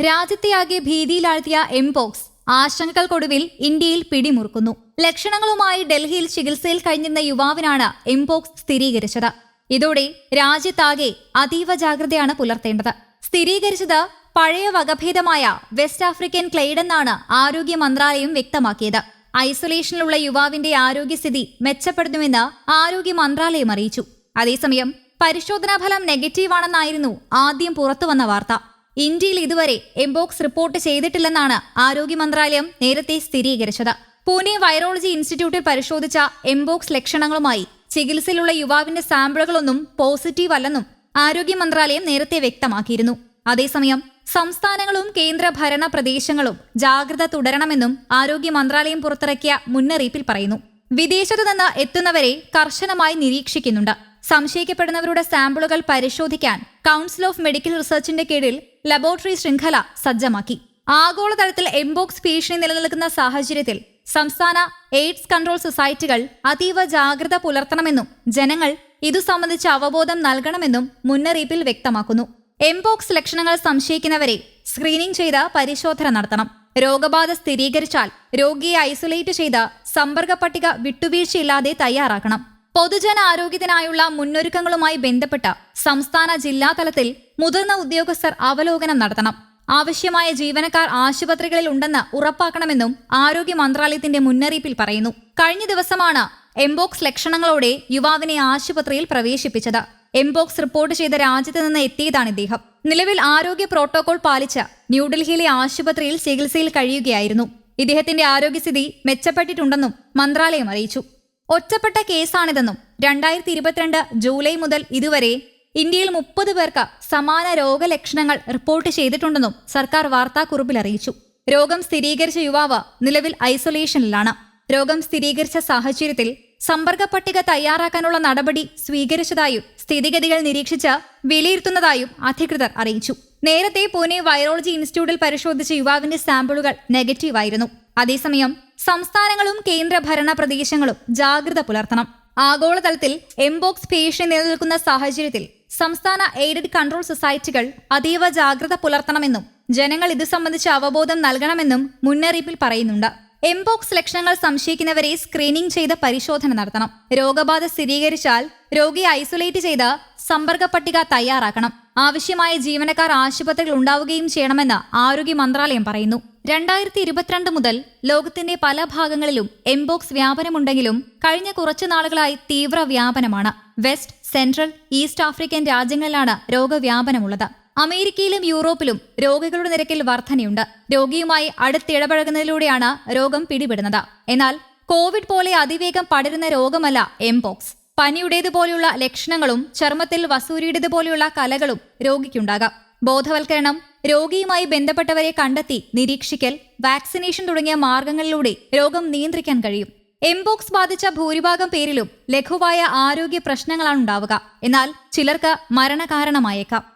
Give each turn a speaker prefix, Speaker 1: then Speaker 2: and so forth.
Speaker 1: രാജ്യത്തെയാകെ ഭീതിയിലാഴ്ത്തിയ mpox ആശങ്കകൾക്കൊടുവിൽ ഇന്ത്യയിൽ പിടിമുറുക്കുന്നു. ലക്ഷണങ്ങളുമായി ഡൽഹിയിൽ ചികിത്സയിൽ കഴിഞ്ഞിരുന്ന യുവാവിനാണ് എംപോക്സ് സ്ഥിരീകരിച്ചത്. ഇതോടെ രാജ്യത്താകെ അതീവ ജാഗ്രതയാണ് പുലർത്തേണ്ടത്. സ്ഥിരീകരിച്ചത് പഴയ വകഭേദമായ വെസ്റ്റ് ആഫ്രിക്കൻ ക്ലെയ്ഡെന്നാണ് ആരോഗ്യ മന്ത്രാലയം വ്യക്തമാക്കിയത്. ഐസൊലേഷനിലുള്ള യുവാവിന്റെ ആരോഗ്യസ്ഥിതി മെച്ചപ്പെടുന്നുവെന്ന് ആരോഗ്യ മന്ത്രാലയം അറിയിച്ചു. അതേസമയം പരിശോധനാ ഫലം നെഗറ്റീവാണെന്നായിരുന്നു ആദ്യം പുറത്തുവന്ന വാർത്ത. ഇന്ത്യയിൽ ഇതുവരെ എംബോക്സ് റിപ്പോർട്ട് ചെയ്തിട്ടില്ലെന്നാണ് ആരോഗ്യ മന്ത്രാലയം നേരത്തെ സ്ഥിരീകരിച്ചത്. പൂനെ വൈറോളജി ഇൻസ്റ്റിറ്റ്യൂട്ടിൽ പരിശോധിച്ച എംബോക്സ് ലക്ഷണങ്ങളുമായി ചികിത്സയിലുള്ള യുവാവിന്റെ സാമ്പിളുകളൊന്നും പോസിറ്റീവ് അല്ലെന്നും ആരോഗ്യ മന്ത്രാലയം നേരത്തെ വ്യക്തമാക്കിയിരുന്നു. അതേസമയം സംസ്ഥാനങ്ങളും കേന്ദ്രഭരണ പ്രദേശങ്ങളും ജാഗ്രത തുടരണമെന്നും ആരോഗ്യ മന്ത്രാലയം പുറത്തിറക്കിയ മുന്നറിയിപ്പിൽ പറയുന്നു. വിദേശത്തു നിന്ന് എത്തുന്നവരെ കർശനമായി നിരീക്ഷിക്കുന്നുണ്ട്. സംശയിക്കപ്പെടുന്നവരുടെ സാമ്പിളുകൾ പരിശോധിക്കാൻ കൗൺസിൽ ഓഫ് മെഡിക്കൽ റിസർച്ചിന്റെ കീഴിൽ ലബോറട്ടറി ശൃംഖല സജ്ജമാക്കി. ആഗോളതലത്തിൽ എംബോക്സ് ഭീഷണി നിലനിൽക്കുന്ന സാഹചര്യത്തിൽ സംസ്ഥാന എയ്ഡ്സ് കൺട്രോൾ സൊസൈറ്റികൾ അതീവ ജാഗ്രത പുലർത്തണമെന്നും ജനങ്ങൾ ഇതു സംബന്ധിച്ച് അവബോധം നൽകണമെന്നും മുന്നറിയിപ്പിൽ വ്യക്തമാക്കുന്നു. എംബോക്സ് ലക്ഷണങ്ങൾ സംശയിക്കുന്നവരെ സ്ക്രീനിംഗ് ചെയ്ത് പരിശോധന നടത്തണം. രോഗബാധ സ്ഥിരീകരിച്ചാൽ രോഗിയെ ഐസൊലേറ്റ് ചെയ്ത് സമ്പർക്ക പട്ടിക വിട്ടുവീഴ്ചയില്ലാതെ തയ്യാറാക്കണം. പൊതുജന ആരോഗ്യത്തിനായുള്ള മുന്നൊരുക്കങ്ങളുമായി ബന്ധപ്പെട്ട സംസ്ഥാന ജില്ലാ തലത്തിൽ മുതിർന്ന ഉദ്യോഗസ്ഥർ അവലോകനം നടത്തണം. ആവശ്യമായ ജീവനക്കാർ ആശുപത്രികളിൽ ഉണ്ടെന്ന് ഉറപ്പാക്കണമെന്നും ആരോഗ്യ മന്ത്രാലയത്തിന്റെ മുന്നറിയിപ്പിൽ പറയുന്നു. കഴിഞ്ഞ ദിവസമാണ് എംബോക്സ് ലക്ഷണങ്ങളോടെ യുവാവിനെ ആശുപത്രിയിൽ പ്രവേശിപ്പിച്ചത്. എംബോക്സ് റിപ്പോർട്ട് ചെയ്ത രാജ്യത്ത് നിന്ന് എത്തിയതാണ് ഇദ്ദേഹം. നിലവിൽ ആരോഗ്യ പ്രോട്ടോകോൾ പാലിച്ച് ന്യൂഡൽഹിയിലെ ആശുപത്രിയിൽ ചികിത്സയിൽ കഴിയുകയായിരുന്നു. ഇദ്ദേഹത്തിന്റെ ആരോഗ്യസ്ഥിതി മെച്ചപ്പെട്ടിട്ടുണ്ടെന്നും മന്ത്രാലയം അറിയിച്ചു. ഒറ്റപ്പെട്ട കേസാണിതെന്നും രണ്ടായിരത്തി ഇരുപത്തിരണ്ട് ജൂലൈ മുതൽ ഇതുവരെ ഇന്ത്യയിൽ മുപ്പത് പേർക്ക് സമാന രോഗലക്ഷണങ്ങൾ റിപ്പോർട്ട് ചെയ്തിട്ടുണ്ടെന്നും സർക്കാർ വാർത്താക്കുറിപ്പിൽ അറിയിച്ചു. രോഗം സ്ഥിരീകരിച്ച യുവാവ് നിലവിൽ ഐസൊലേഷനിലാണ്. രോഗം സ്ഥിരീകരിച്ച സാഹചര്യത്തിൽ സമ്പർക്ക പട്ടിക തയ്യാറാക്കാനുള്ള നടപടി സ്വീകരിച്ചതായും സ്ഥിതിഗതികൾ നിരീക്ഷിച്ച് വിലയിരുത്തുന്നതായും അധികൃതർ അറിയിച്ചു. നേരത്തെ പൂനെ വൈറോളജി ഇൻസ്റ്റിറ്റ്യൂട്ടിൽ പരിശോധിച്ച യുവാവിന്റെ സാമ്പിളുകൾ നെഗറ്റീവായിരുന്നു. അതേസമയം സംസ്ഥാനങ്ങളും കേന്ദ്ര ഭരണ പ്രദേശങ്ങളും ജാഗ്രത പുലർത്തണം. ആഗോളതലത്തിൽ എംബോക്സ് ഭീഷണി നിലനിൽക്കുന്ന സാഹചര്യത്തിൽ സംസ്ഥാന എയ്ഡഡ് കൺട്രോൾ സൊസൈറ്റികൾ അതീവ ജാഗ്രത പുലർത്തണമെന്നും ജനങ്ങൾ ഇത് സംബന്ധിച്ച് അവബോധം നൽകണമെന്നും മുന്നറിയിപ്പിൽ പറയുന്നുണ്ട്. എംബോക്സ് ലക്ഷണങ്ങൾ സംശയിക്കുന്നവരെ സ്ക്രീനിംഗ് ചെയ്ത് പരിശോധന നടത്തണം. രോഗബാധ സ്ഥിരീകരിച്ചാൽ രോഗിയെ ഐസൊലേറ്റ് ചെയ്ത് സമ്പർക്ക പട്ടിക തയ്യാറാക്കണം. ആവശ്യമായ ജീവനക്കാർ ആശുപത്രികൾ ഉണ്ടാവുകയും ചെയ്യണമെന്ന് ആരോഗ്യ മന്ത്രാലയം പറയുന്നു. രണ്ടായിരത്തി ഇരുപത്തിരണ്ട് മുതൽ ലോകത്തിന്റെ പല ഭാഗങ്ങളിലും എംബോക്സ് വ്യാപനമുണ്ടെങ്കിലും കഴിഞ്ഞ കുറച്ചു നാളുകളായി തീവ്ര വ്യാപനമാണ് വെസ്റ്റ് സെൻട്രൽ ഈസ്റ്റ് ആഫ്രിക്കൻ രാജ്യങ്ങളിലാണ് രോഗവ്യാപനമുള്ളത്. അമേരിക്കയിലും യൂറോപ്പിലും രോഗികളുടെ നിരക്കിൽ വർധനയുണ്ട്. രോഗിയുമായി അടുത്തിടപഴകുന്നതിലൂടെയാണ് രോഗം പിടിപെടുന്നത്. എന്നാൽ കോവിഡ് പോലെ അതിവേഗം പടരുന്ന രോഗമല്ല എംപോക്സ് പനിയുടേതുപോലെയുള്ള ലക്ഷണങ്ങളും ചർമ്മത്തിൽ വസൂരിയുടേതുപോലെയുള്ള കലകളും രോഗിക്കുണ്ടാകാം. ബോധവൽക്കരണം രോഗിയുമായി ബന്ധപ്പെട്ടവരെ കണ്ടെത്തി നിരീക്ഷിക്കൽ വാക്സിനേഷൻ തുടങ്ങിയ മാർഗങ്ങളിലൂടെ രോഗം നിയന്ത്രിക്കാൻ കഴിയും. എംബോക്സ് ബാധിച്ച ഭൂരിഭാഗം പേരിലും ലഘുവായ ആരോഗ്യ പ്രശ്നങ്ങളാണ് ഉണ്ടാവുക എന്നാൽ ചിലർക്ക് മരണകാരണമായേക്കാം.